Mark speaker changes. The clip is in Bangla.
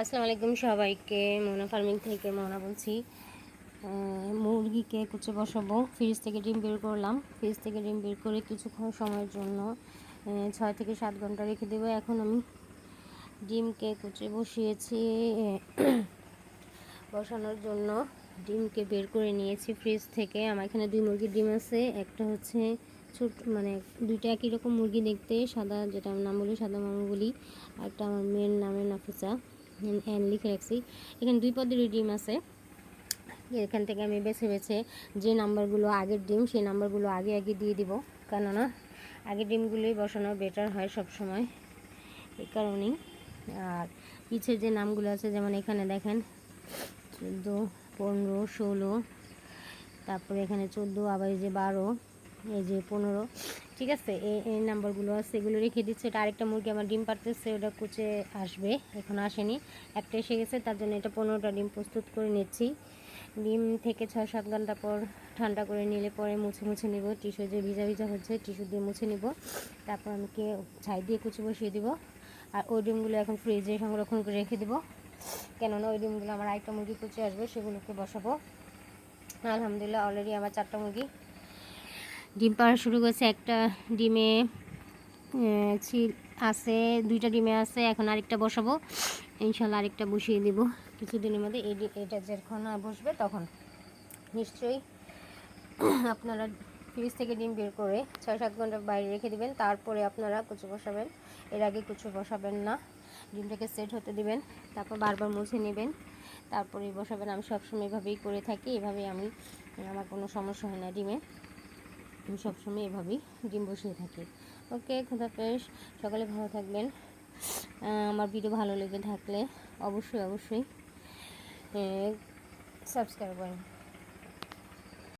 Speaker 1: আসসালামু আলাইকুম সবাইকে। মোনা ফার্মিং থেকে মোনা বলছি। মুরগিকে কুচে বসাবো। ফ্রিজ থেকে ডিম বের করলাম। ফ্রিজ থেকে ডিম বের করে কিছুক্ষণ সময়ের জন্য ছয় থেকে সাত ঘণ্টা রেখে দেবো। এখন আমি ডিমকে কুচে বসিয়েছি। বসানোর জন্য ডিমকে বের করে নিয়েছি ফ্রিজ থেকে। আমার এখানে দুই মুরগির ডিম আছে। একটা হচ্ছে ছোট মানে দুইটা একই রকম মুরগি দেখতে। সাদা যেটা নাম বলি, সাদা মামু বলি আর একটা আমার মেয়ের নামে নাফিসা। লিখে রাখছি। এখানে দুই পদের ডিম আছে। এখান থেকে আমি বেছে বেছে যে নাম্বারগুলো আগের ডিম, সেই নাম্বারগুলো আগে আগে দিয়ে দিব। কেননা আগের ডিমগুলোই বসানো বেটার হয় সব সময় এই কারণেই। আর পিছের যে নামগুলো আছে, যেমন এখানে দেখেন, চোদ্দ, পনেরো, ষোলো, তারপরে এখানে চোদ্দ, আবার যে বারো এই যে পনেরো। ঠিক আছে এই এই নাম্বারগুলো আছে, এগুলো রেখে দিচ্ছে। এটা আরেকটা মুরগি আমার ডিম পারতেছে ওটা কুচে আসবে, এখন আসেনি। একটা এসে গেছে, তার জন্য এটা পনেরোটা ডিম প্রস্তুত করে নিচ্ছি। ডিম থেকে ছয় সাত ঘণ্টা পর ঠান্ডা করে নিলে পরে মুছে মুছে নিব। টিস্যু যে ভিজা ভিজা হচ্ছে, টিস্যু দিয়ে মুছে নিব। তারপর আমি কে, ছাই দিয়ে কুচি বসিয়ে দিব। আর ওই ডিমগুলো এখন ফ্রিজে সংরক্ষণ করে রেখে দিব। কেননা ওই ডিমগুলো আমার আরেকটা মুরগি কুচে আসবে, সেগুলোকে বসাবো। আলহামদুলিল্লাহ অলরেডি আমার চারটা মুরগি ডিম পাড়া শুরু করেছে একটা ডিমে ছিল আছে, দুইটা ডিমে আছে, এখন আরেকটা বসাবো। ইনশাল্লাহ আরেকটা বসিয়ে দিব। কিছুদিনের মধ্যে এই এটা যখন বসবে তখন নিশ্চয়ই আপনারা ফ্রিজ থেকে ডিম বের করে ছয় সাত ঘণ্টা বাইরে রেখে দিবেন, তারপরে আপনারা কুচু বসাবেন। এর আগে কুচু বসাবেন না, ডিমটাকে সেট হতে দিবেন, তারপর বারবার মুছে নেবেন তারপরে বসাবেন। আমি সবসময় এভাবেই করে থাকি, এভাবেই আমি, আমার কোনো সমস্যা হয় না ডিমে। আমি সবসময় এভাবেই ডিম বসিয়ে থাকি। ওকে খুদাফেস সকালে ভালো থাকবেন। আমার ভিডিও ভালো লেগে থাকলে অবশ্যই অবশ্যই সাবস্ক্রাইব করেন।